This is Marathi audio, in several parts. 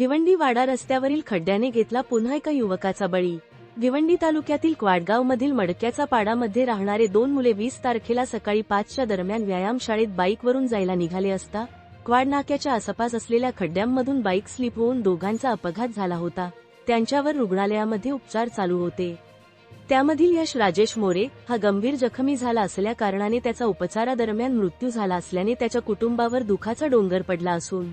भिवंडी वाडा रस्त्यावरील खड्ड्याने घेतला पुन्हा एका युवकाचा बळी. भिवंडी तालुक्यातील क्वाडगावमधील मडक्याचा पाडामध्ये राहणारे दोन मुले वीस तारखेला सकाळी पाचच्या दरम्यान व्यायामशाळेत बाईकवरून जायला निघाले असता क्वाड नाक्याच्या आसपास असलेल्या खड्ड्यांमधून बाईक स्लिप होऊन दोघांचा अपघात झाला होता. त्यांच्यावर रुग्णालयामध्ये उपचार चालू होते. त्यामधील यश राजेश मोरे हा गंभीर जखमी झाला असल्या कारणाने त्याचा उपचारादरम्यान मृत्यू झाला असल्याने त्याच्या कुटुंबावर दुखाचा डोंगर पडला असून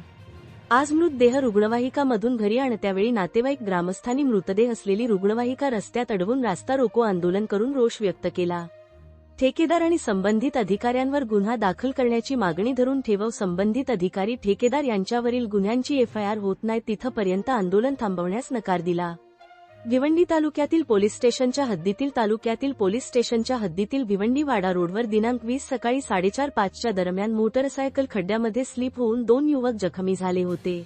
आज मृतदेह रुग्णवाहिकामधून घरी आणत्यावेळी नातेवाईक ग्रामस्थांनी मृतदेह असलेली रुग्णवाहिका रस्त्यात अडवून रास्ता रोको आंदोलन करून रोष व्यक्त केला. ठेकेदार आणि संबंधित अधिकाऱ्यांवर गुन्हा दाखल करण्याची मागणी धरून ठेवव संबंधित अधिकारी ठेकेदार यांच्यावरील गुन्ह्यांची एफआयआर होत नाही तिथपर्यंत आंदोलन थांबवण्यास नकार दिला. भिवंडी तालुक्यातील पोलीस स्टेशनच्या हद्दीतील तालुक्यातील पोलीस स्टेशनच्या हद्दीतील भिवंडी वाडा रोडवर दिनांक वीस सकाळी साडेचार पाचच्या दरम्यान मोटरसायकल खड्ड्यामध्ये स्लिप होऊन दोन युवक जखमी झाले होते.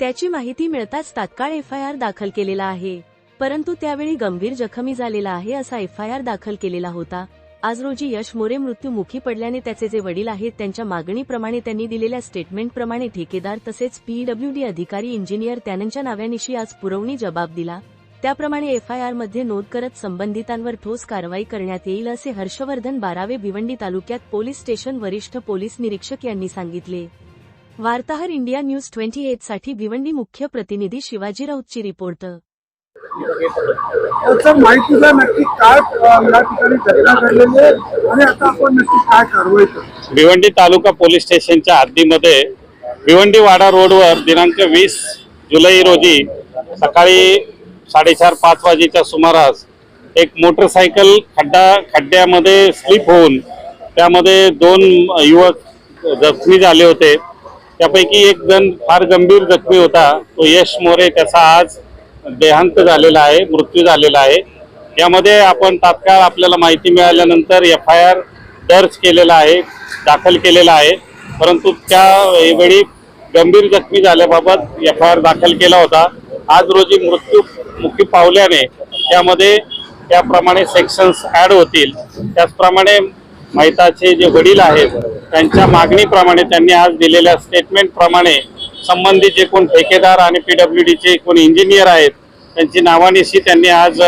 त्याची माहिती मिळताच तात्काळ एफआयआर दाखल केलेला आहे. परंतु त्यावेळी गंभीर जखमी झालेला आहे असा एफआयआर दाखल केलेला होता. आज रोजी यश मोरे मृत्यूमुखी पडल्याने त्याचे जे वडील आहेत त्यांच्या मागणीप्रमाणे त्यांनी दिलेल्या स्टेटमेंटप्रमाणे ठेकेदार तसेच पीडब्ल्यूडी अधिकारी इंजिनियर त्यांच्या नाव्यानिशी आज पुरवणी जबाब दिला. त्याप्रमाणे एफआयआरमध्ये नोंद करत संबंधितांवर ठोस कारवाई करण्यात येईल असे हर्षवर्धन बारावे भिवंडी तालुक्यात पोलीस स्टेशन वरिष्ठ पोलीस निरीक्षक यांनी सांगितले. वार्ताहर इंडिया न्यूज ट्वेंटी एटसाठी भिवंडी मुख्य प्रतिनिधी शिवाजी राऊतची रिपोर्ट. नक्की काय या ठिकाणी घटना घडलेली आहे आणि आता आपण नक्की काय कारवाई करू? भिवंडी तालुका पोलीस स्टेशनच्या हद्दीमध्ये भिवंडी वाडा रोडवर दिनांक वीस जुलै रोजी सकाळी साडेचार पाच वाजेच्या सुमारास एक मोटरसायकल खड्डा खड्ड्यामध्ये स्लिप होऊन त्यामध्ये दोन युवक जखमी झाले होते. त्यापैकी एक जण फार गंभीर जखमी होता. तो यश मोरे त्याचा आज देहांत झालेला आहे मृत्यू झालेला आहे. यामध्ये आपण तात्काळ आपल्याला माहिती मिळाल्यानंतर एफ आय आर दर्ज केलेला आहे दाखल केलेला आहे. परंतु त्यावेळी गंभीर जखमी झाल्याबाबत एफ आय आर दाखल केला होता. आज रोजी मृत्यू मुख्य पावल्याने त्यामध्ये त्याप्रमाणे सेक्शन्स ॲड होतील. त्याचप्रमाणे महिताचे जे वडील आहेत त्यांच्या मागणीप्रमाणे त्यांनी आज दिलेल्या स्टेटमेंटप्रमाणे संबंधित जे कोण ठेकेदार आणि पी डब्ल्यू डीचे कोण इंजिनियर आहेत त्यांची नावानिशी त्यांनी आज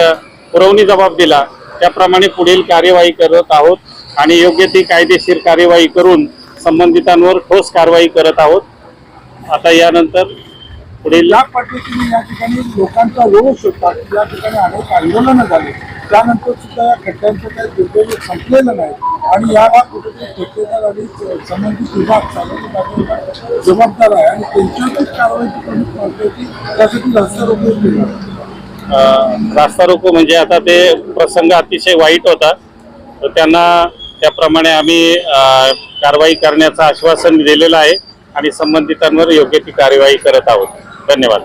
पुरवणी जबाब दिला. त्याप्रमाणे पुढील कार्यवाही करत आहोत आणि योग्य ती कायदेशीर कार्यवाही करून संबंधितांवर ठोस कारवाई करत आहोत. आता यानंतर पुढे या पद्धतीने या ठिकाणी. लोकांचा रोष होता. की या ठिकाणी अनेक आंदोलनं झाले. त्यानंतर सुद्धा या खड्ड्यांचं काही दुर्दैव संपलेलं नाही. आणि याला कुठेतरी ठेकेदार आणि संबंधित विभाग चालवणी जबाबदार आहे. आणि त्यांच्यावरच कारवाईची कमी महत्वाची त्यासाठी रस्ता रोको केला. रास्ता रोको म्हणजे आता ते प्रसंग अतिशय वाईट होता. तर त्यांना त्याप्रमाणे आम्ही कारवाई करण्याचं आश्वासन दिलेलं आहे. आणि संबंधितांवर योग्य ती कार्यवाही करत आहोत. धन्यवाद.